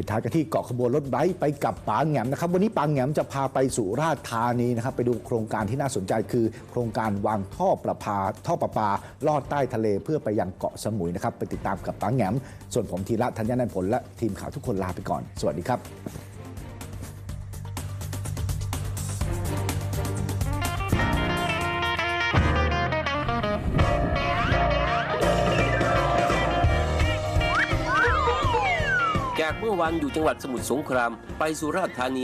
ปิดท้ายกันที่เกาะขบวนรถไบค์ไปกับปางแหงมนะครับ วันนี้ปางแหงมจะพาไปสุราษฎร์ธานีนะครับ ไปดูโครงการที่น่าสนใจคือ โครงการวางท่อประปาท่อประปาลอดใต้ทะเลเพื่อไปยังเกาะสมุยนะครับ ไปติดตามกับปางแหงมส่วนผมธีระธัญญานันท์ผลและทีมข่าวทุกคนลาไปก่อน สวัสดีครับ จากเมื่อวานอยู่จังหวัดสมุทรสงคราม ไปสุราษฎร์ธานี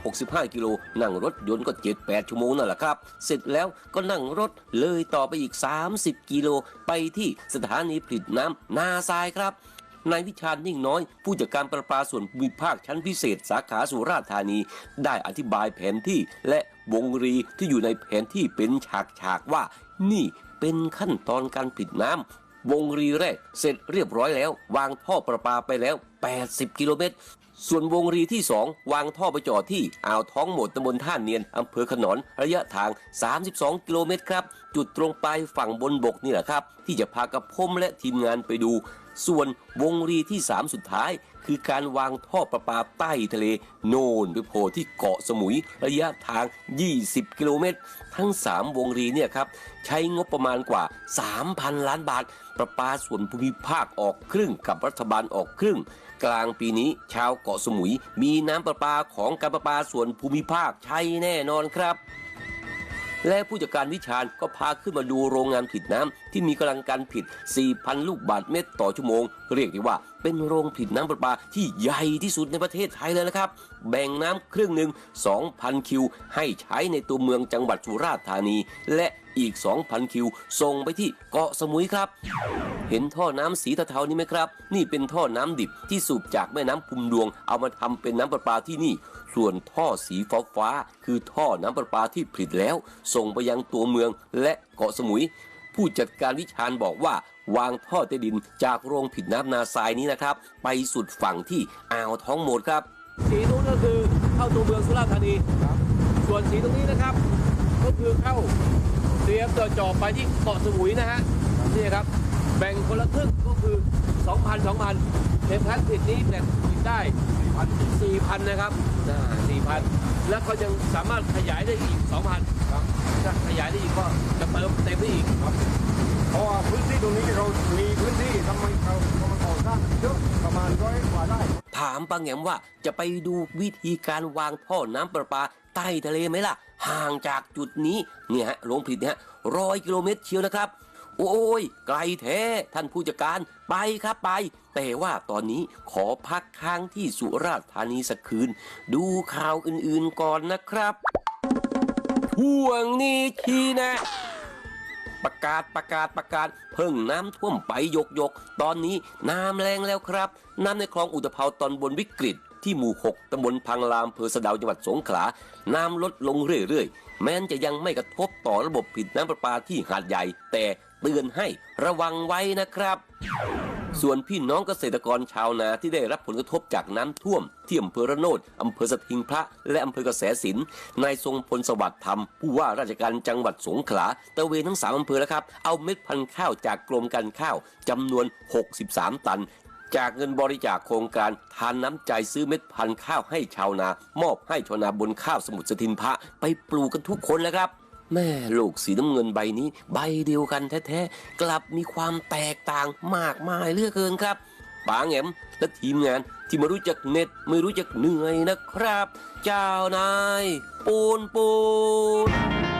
565 กิโล นั่งรถยนต์ก็ 7-8 ชั่วโมงนั่นแหละครับ เสร็จแล้วก็นั่งรถเลยต่อไปอีก 30 กิโล ไปที่สถานีผลิตน้ำนาทรายครับนายวิชาญนิ่งน้อย ผู้จัดการประปาส่วนภูมิภาคชั้นพิเศษ สาขาสุราษฎร์ธานี ได้อธิบายแผนที่และวงรีที่อยู่ในแผนที่เป็นฉากๆว่า นี่เป็นขั้นตอนการผลิตน้ำ วงรีแรกเสร็จเรียบร้อยแล้ว วางท่อประปาไปแล้ว 80 กิโลเมตร ส่วนวงรีที่ 2 วางท่อไปจอดที่อ่าวท้องหมดตำบลท่าเนียนอำเภอขนอนระยะทาง 32 กิโลเมตรครับ จุดตรงปลายฝั่งบนบกนี่แหละครับ ที่จะพากับผมและทีมงานไปดู ส่วนวงรีที่ 3 สุดท้าย คือการวางท่อประปาใต้ทะเลโน่นไปโผล่ที่เกาะสมุยระยะทาง 20 กิโลเมตร ทั้ง 3 วงรีเนี่ยครับ ใช้งบประมาณกว่า 3,000 ล้านบาท ประปาส่วนภูมิภาคออกครึ่งกับรัฐบาลออกครึ่ง กลางปีนี้ชาวเกาะสมุย มีน้ำประปาของการประปาส่วนภูมิภาคใช้แน่นอนครับ และผู้จัดการวิชาญก็พาขึ้นมาดูโรงงานผิดน้ำที่มีกำลังการผิด 4,000 ลูกบาศก์เมตรต่อชั่วโมง เรียกได้ว่าเป็นโรงผลิตน้ำประปาที่ใหญ่ที่สุดในประเทศไทยเลยนะครับ แบ่งน้ำครึ่งหนึ่ง2,000 คิว ให้ใช้ในตัวเมืองจังหวัดสุราษฎร์ธานี และ อีก 2,000 คิว ส่งไปที่เกาะสมุยครับ เห็นท่อน้ำสีเทาๆนี้ไหมครับ นี่เป็นท่อน้ำดิบที่สูบจากแม่น้ำพุมดวง เอามาทำเป็นน้ำประปาที่นี่ ส่วนท่อสีฟ้าฟ้าคือท่อน้ำประปาที่ผลิตแล้ว ส่งไปยังตัวเมืองและเกาะสมุย ผู้จัดการวิชาญบอกว่าวางท่อใต้ดินจากโรงผลิตน้ำนาทรายนี้นะครับ ไปสุดฝั่งที่อ่าวท้องโหมดครับ สีนู้นก็คือเข้าตัวเมืองสุราษฎร์ธานีส่วนสีตรงนี้นะครับ ก็คือเข้าเตรียม จะจ่อไปที่เกาะสมุยนะฮะนี่ครับแบ่งคนละครึ่งก็คือ 2,000 2,000เข็มพัดติดนี้แต่ติดได้4,000นะครับนะ4,000 แล้วก็ยังสามารถขยายได้อีก 2,000ครับถ้าขยายได้อีกก็จะเติมเต็มได้อีกเพราะว่าพื้นที่ตรงนี้เรามีพื้นที่ทำไมเราเราก่อสร้างเยอะประมาณร้อยกว่าไร่ถามปังแหงมว่าจะไปดูวิธีการวางท่อน้ำประปาใต้ทะเลไหมล่ะ ห่างจากจุดนี้เนี่ยฮะโรงผลิตเนี่ยร้อยกิโลเมตรเชียวนะครับ โอ้ยไกลแท้ท่านผู้จัดการไปครับไป แต่ว่าตอนนี้ขอพักค้างที่สุราษฎร์ธานีสักคืน ดูข่าวอื่นๆก่อนนะครับห่วงนี้ทีนะประกาศประกาศประกาศเพิ่งน้ำท่วมไปยกยก ตอนนี้น้ำแรงแล้วครับ น้ำในคลองอุตภาวตอนบนวิกฤต ที่หมู่ 6ตำบลพังลามเภอสะเดาวจังหวัดสงขลา น้ำลดลงเรื่อยๆ แม้นจะยังไม่กระทบต่อระบบผลิตน้ำประปาที่หาดใหญ่ แต่เตือนให้ระวังไว้นะครับ ส่วนพี่น้องเกษตรกรชาวนาที่ได้รับผลกระทบจากน้ำท่วม ที่อำเภอระโนดอำเภอสถิงพระ และอำเภอกระแสสินนายทรงพลสวัสดิ์ธรรม ผู้ว่าราชการจังหวัดสงขลาตะเวนทั้งสามอำเภอแล้วครับ เอาเม็ดพันธุ์ข้าวจากกรมการข้าวจำนวน 63 ตัน จากเงินบริจาคโครงการทานน้ำใจซื้อเม็ดพันธุ์ข้าวให้ชาวนา มอบให้ชาวนาบนข้าวสมุทรสถินพระไปปลูกกันทุกคนแล้วครับ แม่ลูกสีน้ำเงินใบนี้ ใบเดียวกันแท้ๆ กลับมีความแตกต่างมากมายเหลือกเกินครับป๋าแงมและทีมงานที่ไม่รู้จักเน็ดไม่รู้จักเหนื่อยนะครับ เจ้านาย ปูนปูน